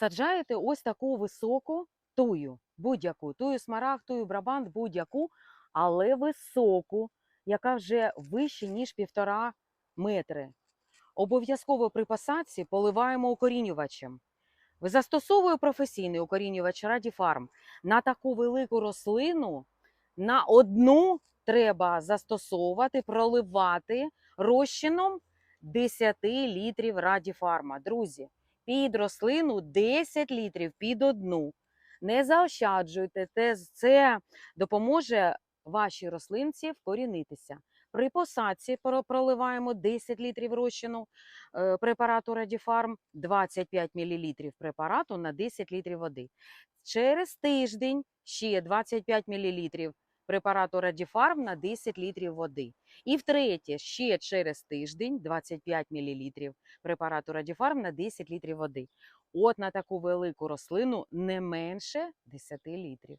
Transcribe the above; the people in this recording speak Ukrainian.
саджаєте ось таку високу тую, будь-яку, тую смарагд, тую брабант, будь-яку, але високу, яка вже вище, ніж півтора метри. Обов'язково при посадці поливаємо укорінювачем. Застосовую професійний укорінювач Радіфарм. На таку велику рослину на одну треба застосовувати, проливати розчином 10 літрів Радіфарма. Друзі, під рослину 10 літрів під одну. Не заощаджуйте, це допоможе вашій рослинці вкорінитися. При посадці проливаємо 10 літрів розчину е, препарату Радіфарм, 25 мл препарату на 10 літрів води. Через тиждень ще 25 мл препарату Радіфарм на 10 літрів води. І втретє, ще через тиждень 25 мл препарату Радіфарм на 10 літрів води. От на таку велику рослину не менше 10 літрів.